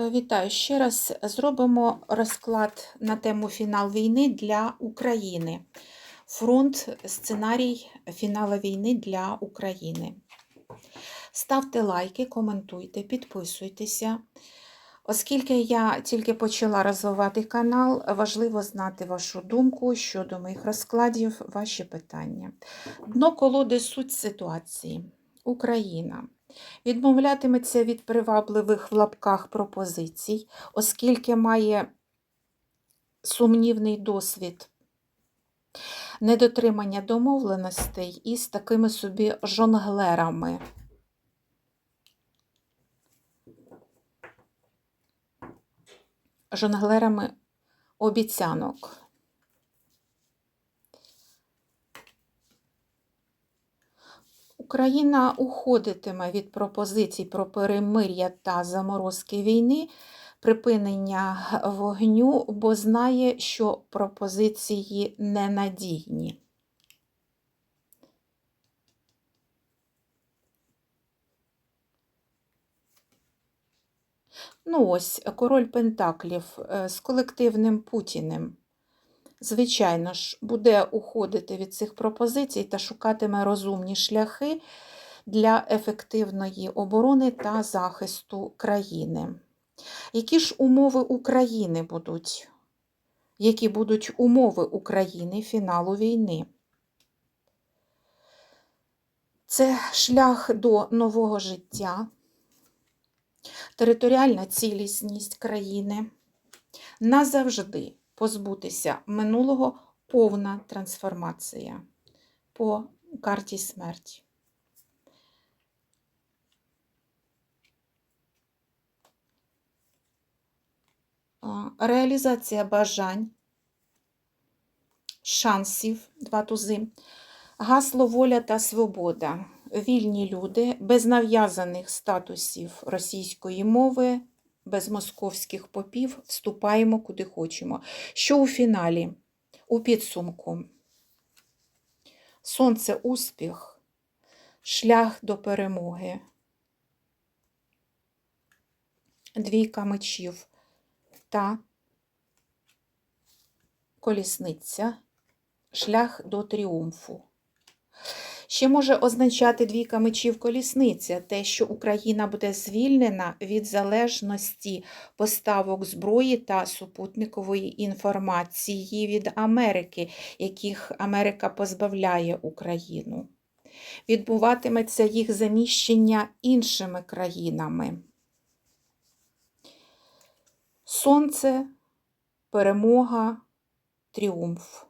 Е, Вітаю ще раз. Зробимо розклад на тему фінал війни для України. Фронт, сценарій фіналу війни для України. Ставте лайки, коментуйте, підписуйтеся. Оскільки я тільки почала розвивати канал, важливо знати вашу думку щодо моїх розкладів, ваші питання. Дно колоди суть ситуації. Україна відмовлятиметься від привабливих в лапках пропозицій, оскільки має сумнівний досвід недотримання домовленостей із такими собі жонглерами. Жонглерами обіцянок. Україна уходитиме від пропозицій про перемир'я та заморозки війни, припинення вогню, бо знає, що пропозиції ненадійні. Ну ось, король Пентаклів е, з колективним Путіним. Звичайно ж, буде уходити від цих пропозицій та шукатиме розумні шляхи для ефективної оборони та захисту країни. Які ж умови України будуть? Які будуть умови України фіналу війни? Це шлях до нового життя, територіальна цілісність країни назавжди позбутися минулого повна трансформація по карті смерті. Реалізація бажань, шансів, два тузи, гасло воля та свобода. Вільні люди без нав'язаних статусів російської мови, без московських попів вступаємо куди хочемо. Що у фіналі? У підсумку. Сонце успіх, шлях до перемоги. Двійка мечів та колісниця, шлях до тріумфу. Ще може означати двійка мечів колісниця, те, що Україна буде звільнена від залежності поставок зброї та супутникової інформації від Америки, яких Америка позбавляє Україну. Відбуватиметься їх заміщення іншими країнами. Сонце, перемога, тріумф.